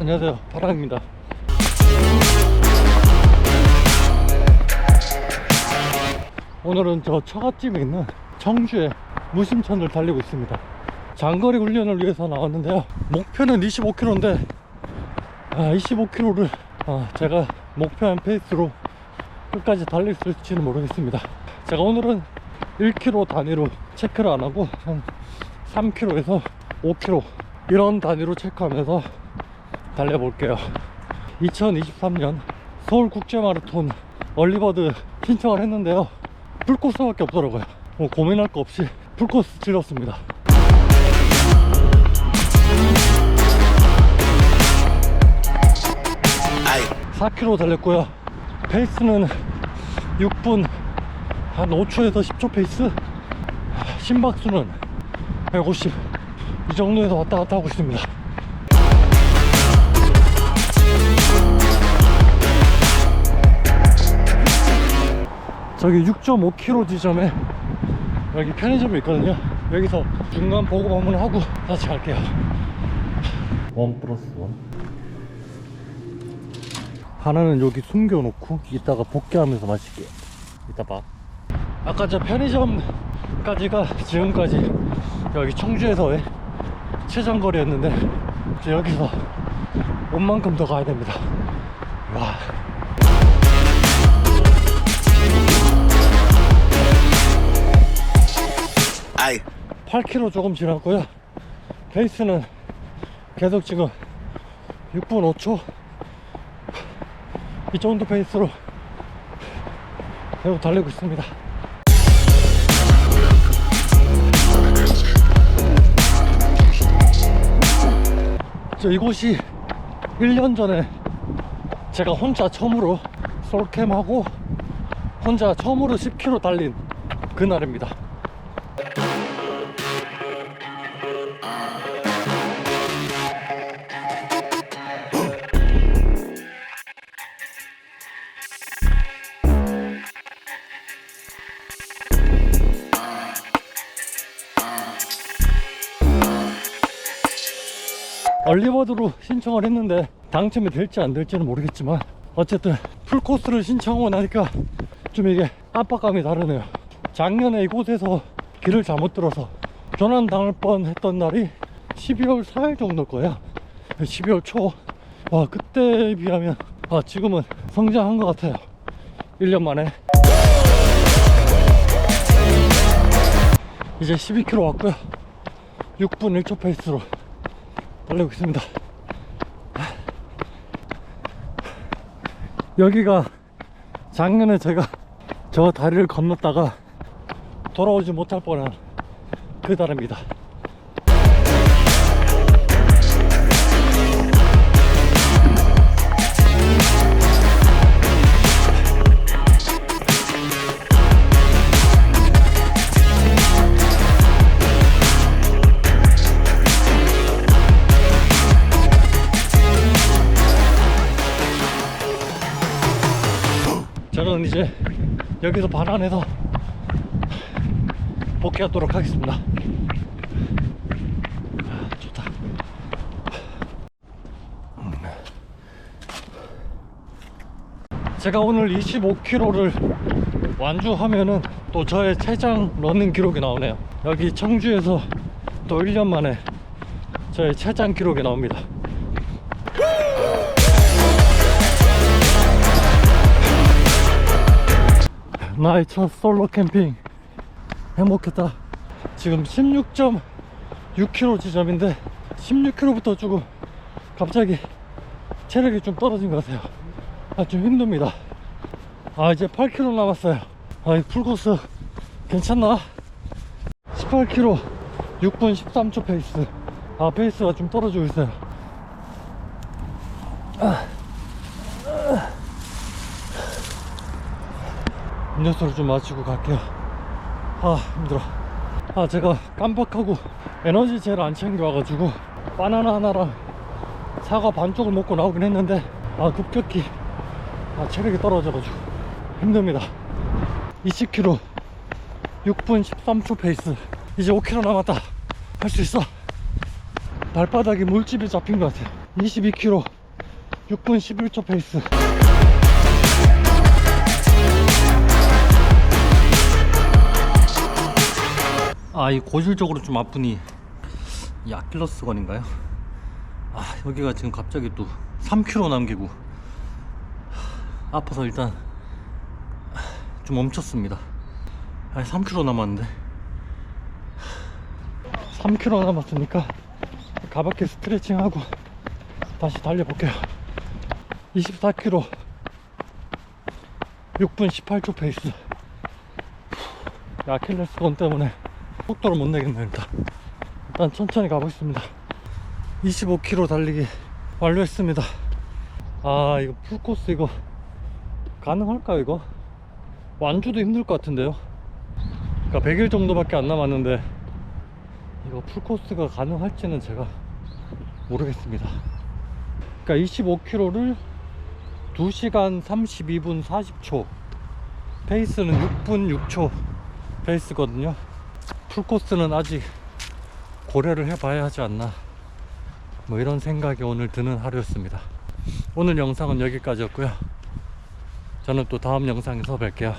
안녕하세요. 바람입니다. 오늘은 저 처갓집에 있는 청주의 무심천을 달리고 있습니다. 장거리 훈련을 위해서 나왔는데요. 목표는 25km인데 아, 25km를 아, 제가 목표한 페이스로 끝까지 달릴 수 있을지는 모르겠습니다. 제가 오늘은 1km 단위로 체크를 안 하고 한 3km에서 5km 이런 단위로 체크하면서 달려볼게요. 2023년 서울국제마라톤 얼리버드 신청을 했는데요. 풀코스밖에 없더라고요. 뭐 고민할 거 없이 풀코스 질렀습니다 4km 달렸고요. 페이스는 6분 한 5초에서 10초 페이스. 심박수는 150 이 정도에서 왔다 갔다 하고 있습니다. 저기 6.5km 지점에 여기 편의점이 있거든요. 여기서 중간 보급 한번 하고 다시 갈게요. 원 플러스 원 하나는 여기 숨겨놓고 이따가 복귀하면서 마실게요 이따 봐. 아까 저 편의점까지가 지금까지 여기 청주에서의 최장거리였는데 이제 여기서 온 만큼 더 가야 됩니다. 와. 아이. 8km 조금 지났고요. 페이스는 계속 지금 6분 5초 이 정도 페이스로 계속 달리고 있습니다. 저 이곳이 1년 전에 제가 혼자 처음으로 솔캠하고 혼자 처음으로 10km 달린 그날입니다 얼리버드로 신청을 했는데 당첨이 될지 안 될지는 모르겠지만 어쨌든 풀코스를 신청하고 나니까 좀 이게 압박감이 다르네요. 작년에 이곳에서 길을 잘못 들어서 전환 당할 뻔 했던 날이 12월 4일 정도일 거야. 12월 초. 와 그때에 비하면 아 지금은 성장한 것 같아요. 1년 만에. 이제 12km 왔고요. 6분 1초 페이스로 달리고 있습니다. 여기가 작년에 제가 저 다리를 건넜다가 돌아오지 못할 뻔한 그 다리입니다. 저는 이제 여기서 반환해서 복귀하도록 하겠습니다. 아, 좋다. 제가 오늘 25km를 완주하면은 또 저의 최장 러닝 기록이 나오네요. 여기 청주에서 또 1년 만에 저의 최장 기록이 나옵니다. 나의 첫 솔로 캠핑. 행복했다. 지금 16.6km 지점인데 16km부터 조금 갑자기 체력이 좀 떨어진 것 같아요. 아 좀 힘듭니다. 아 이제 8km 남았어요. 아이 풀코스 괜찮나? 18km 6분 13초 페이스. 아 페이스가 좀 떨어지고 있어요 음료수를 좀 마시고 갈게요 아 힘들어 아 제가 깜빡하고 에너지 젤 안 챙겨와가지고 바나나 하나랑 사과 반쪽을 먹고 나오긴 했는데 아 급격히 아, 체력이 떨어져가지고 힘듭니다. 20km 6분 13초 페이스. 이제 5km 남았다. 할 수 있어. 발바닥에 물집이 잡힌 것 같아. 22km 6분 11초 페이스. 아, 이 고질적으로 좀 아프니 이 아킬러스 건인가요? 아, 여기가 지금 갑자기 또 3km 남기고 아파서 일단 좀 멈췄습니다. 아, 3km 남았는데 3km 남았으니까 가볍게 스트레칭하고 다시 달려볼게요. 24km 6분 18초 페이스. 아킬레스건 때문에 속도를 못 내겠네 일단. 일단 천천히 가보겠습니다. 25km 달리기 완료했습니다. 아 이거 풀코스 이거 가능할까요 이거? 완주도 힘들 것 같은데요. 그러니까 100일 정도밖에 안 남았는데 이거 풀코스가 가능할지는 제가 모르겠습니다. 그러니까 25km를 2시간 32분 40초 페이스는 6분 6초 페이스거든요. 풀코스는 아직 고려를 해봐야 하지 않나 뭐 이런 생각이 오늘 드는 하루였습니다. 오늘 영상은 여기까지였고요. 저는 또 다음 영상에서 뵐게요.